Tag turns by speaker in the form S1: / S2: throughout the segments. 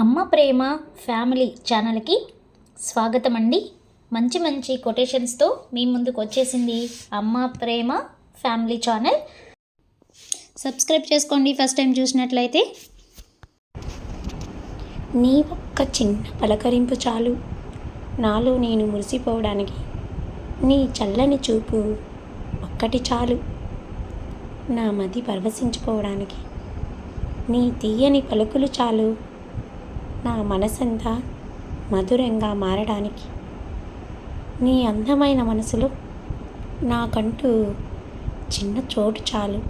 S1: అమ్మ ప్రేమ ఫ్యామిలీ ఛానల్కి స్వాగతం అండి మంచి మంచి కొటేషన్స్తో మీ ముందుకు వచ్చేసింది Amma Prema family channel. Subscribe చేసుకోండి ఫస్ట్ టైం చూసినట్లయితే.
S2: నీ ఒక్క చిన్న పలకరింపు చాలు. నాలో నేను మురిసిపోవడానికి నీ చల్లని చూపు ఒక్కటి చాలు. నా మది పరవశించుకోవడానికి నీ తీయని పలుకులు చాలు. నా మనసంతా మధురంగా మారడానికి. నీ అందమైన మనసులో నాకంటూ చిన్న చోటు చాలు.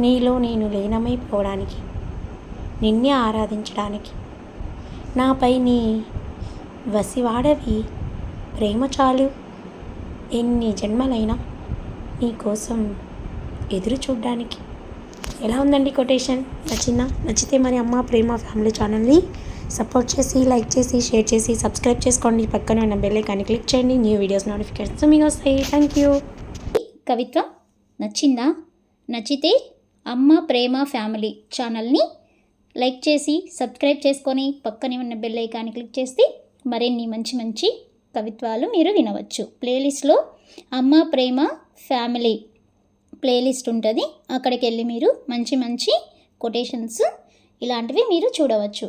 S2: నీలో నేను లీనమైపోవడానికి నిన్నే ఆరాధించడానికి. నాపై నీ వసివాడవి ప్రేమ చాలు. ఎన్ని జన్మలైనా నీ కోసం ఎదురు చూడ్డానికి. ఎలా ఉందండి కొటేషన్? నచ్చిందా? నచ్చితే మరి అమ్మ ప్రేమ ఫ్యామిలీ ఛానల్ని సపోర్ట్ చేసి లైక్ చేసి షేర్ చేసి సబ్స్క్రైబ్ చేసుకోండి. పక్కన ఉన్న బెల్ ఐకాన్ని క్లిక్ చేయండి. న్యూ వీడియోస్ నోటిఫికేషన్స్ మీకు వస్తాయి. థ్యాంక్ యూ
S1: కవిత్వం నచ్చిందా? నచ్చితే అమ్మ ప్రేమ ఫ్యామిలీ ఛానల్ని లైక్ చేసి సబ్స్క్రైబ్ చేసుకొని పక్కనే ఉన్న బెల్ ఐకాన్ని క్లిక్ చేస్తే మరిన్ని మంచి మంచి కవిత్వాలు మీరు వినవచ్చు. ప్లేలిస్ట్లో అమ్మ ప్రేమ ఫ్యామిలీ ప్లేలిస్ట్ ఉంటుంది. అక్కడికి వెళ్ళి మీరు మంచి మంచి కొటేషన్స్ ఇలాంటివి మీరు చూడవచ్చు.